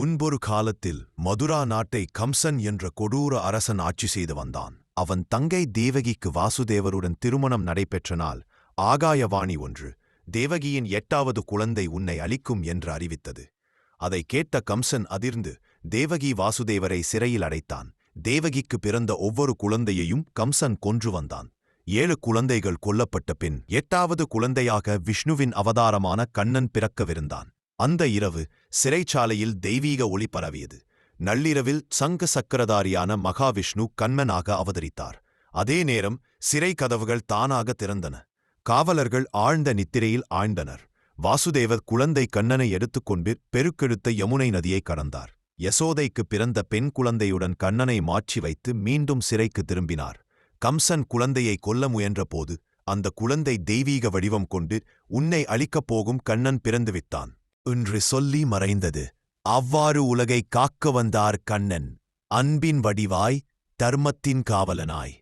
முன்பொரு காலத்தில் மதுரா நாட்டை கம்சன் என்ற கொடூர அரசன் ஆட்சி செய்து வந்தான். அவன் தங்கை தேவகிக்கு வாசுதேவருடன் திருமணம் நடைபெற்ற நாள் ஆகாயவாணி ஒன்று. தேவகியின் எட்டாவது குழந்தை உன்னை அளிக்கும் என்று அறிவித்தது. அதை கேட்ட கம்சன் அதிர்ந்து தேவகி வாசுதேவரை சிறையில் அடைத்தான். தேவகிக்கு பிறந்த ஒவ்வொரு குழந்தையையும் கம்சன் கொன்று வந்தான். ஏழு குழந்தைகள் கொல்லப்பட்ட பின் எட்டாவது குழந்தையாக விஷ்ணுவின் அவதாரமான கண்ணன் பிறக்கவிருந்தான். அந்த இரவு சிறைச்சாலையில் தெய்வீக ஒளி பரவியது. நள்ளிரவில் சங்க சக்கரதாரியான மகாவிஷ்ணு கண்மனாக அவதரித்தார். அதே நேரம் சிறை கதவுகள் தானாக திறந்தன. காவலர்கள் ஆழ்ந்த நித்திரையில் ஆழ்ந்தனர். வாசுதேவர் குழந்தை கண்ணனை எடுத்துக்கொண்டு பெருக்கெடுத்த யமுனை நதியை கடந்தார். யசோதைக்கு பிறந்த பெண் குழந்தையுடன் கண்ணனை மாற்றி வைத்து மீண்டும் சிறைக்கு திரும்பினார். கம்சன் குழந்தையை கொல்ல முயன்றபோது அந்த குழந்தை தெய்வீக வடிவம் கொண்டு உன்னை அழிக்கப் போகும் கண்ணன் பிறந்துவிட்டான் என்று சொல்லி மறைந்தது. அவ்வாறு உலகை காக்க வந்தார் கண்ணன். அன்பின் வடிவாய் தர்மத்தின் காவலனாய்.